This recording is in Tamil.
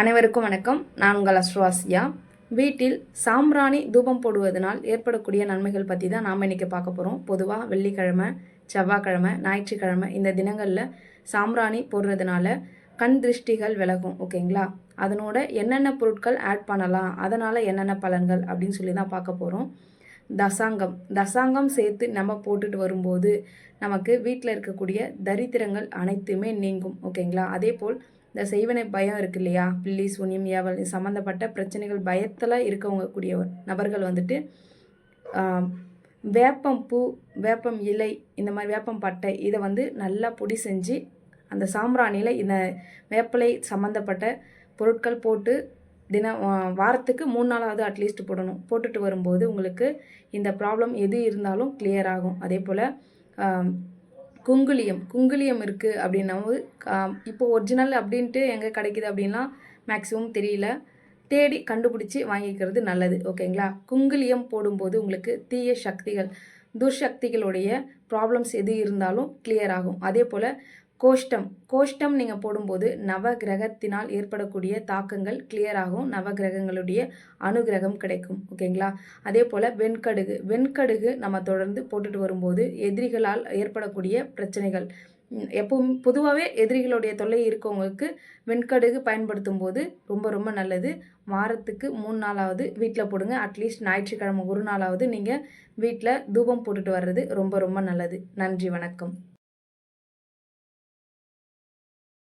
அனைவருக்கும் வணக்கம். நான் உங்கள் அஸ்ட்ரோவாசியா வீட்டில் சாம்பிராணி தூபம் போடுவதனால் ஏற்படக்கூடிய நன்மைகள் பற்றி தான் நாம் இன்றைக்கி பார்க்க போகிறோம் பொதுவாக வெள்ளிக்கிழமை செவ்வாய்க்கிழமை ஞாயிற்றுக்கிழமை இந்த தினங்களில் சாம்பிராணி போடுறதுனால கண் திருஷ்டிகள் விலகும் ஓகேங்களா? அதனோட என்னென்ன பொருட்கள் ஆட் பண்ணலாம் அதனால் என்னென்ன பலன்கள் அப்படின்னு சொல்லி தான் பார்க்க போகிறோம் தசாங்கம். தசாங்கம் சேர்த்து நம்ம போட்டுட்டு வரும்போது நமக்கு வீட்டில் இருக்கக்கூடிய தரித்திரங்கள் அனைத்துமே நீங்கும் ஓகேங்களா? அதே போல் இந்த செய்வனை பயம் இருக்கு இல்லையா? பில்லி சூன்யம் ஏவல் சம்மந்தப்பட்ட பிரச்சனைகள் பயத்தில் இருக்கவங்க கூடிய நபர்கள் வந்துட்டு வேப்பம் பூ வேப்பம் இலை இந்த மாதிரி வேப்பம் பட்டை இதை வந்து நல்லா பொடி செஞ்சு அந்த சாம்பிராணியில் இந்த வேப்பிலை சம்மந்தப்பட்ட பொருட்கள் போட்டு தினம் வாரத்துக்கு மூணு நாளாவது அட்லீஸ்ட் போடணும். போட்டுட்டு வரும்போது உங்களுக்கு இந்த ப்ராப்ளம் எது இருந்தாலும் கிளியர் ஆகும். அதே போல் குங்குலியம் குங்குலியம் இருக்குது அப்படின்னாவது இப்போ ஒரிஜினல் அப்படின்ட்டு எங்கே கிடைக்குது அப்படின்னா மேக்ஸிமம் தெரியல. தேடி கண்டுபிடிச்சி வாங்கிக்கிறது நல்லது ஓகேங்களா? குங்குலியம் போடும்போது உங்களுக்கு தீய சக்திகள் துர்சக்திகளுடைய ப்ராப்ளம்ஸ் எது இருந்தாலும் கிளியர் ஆகும். அதே போல் கோஷ்டம். கோஷ்டம் நீங்கள் போடும்போது நவ கிரகத்தினால் ஏற்படக்கூடிய தாக்கங்கள் கிளியர் ஆகும். நவ கிரகங்களுடைய அனுகிரகம் கிடைக்கும். ஓகேங்களா? அதே போல் வெண்கடுகு. வெண்கடுகு நம்ம தொடர்ந்து போட்டுட்டு வரும்போது எதிரிகளால் ஏற்படக்கூடிய பிரச்சனைகள். எப்பவும் பொதுவாகவே எதிரிகளுடைய தொல்லை இருக்கவங்களுக்கு வெண்கடுகு பயன்படுத்தும் போது ரொம்ப ரொம்ப நல்லது. வாரத்துக்கு மூணு நாளாவது வீட்டில் போடுங்க. அட்லீஸ்ட் ஞாயிற்றுக்கிழமை ஒரு நாளாவது நீங்கள் வீட்டில் தூபம் போட்டுட்டு வர்றது ரொம்ப ரொம்ப நல்லது. நன்றி வணக்கம்.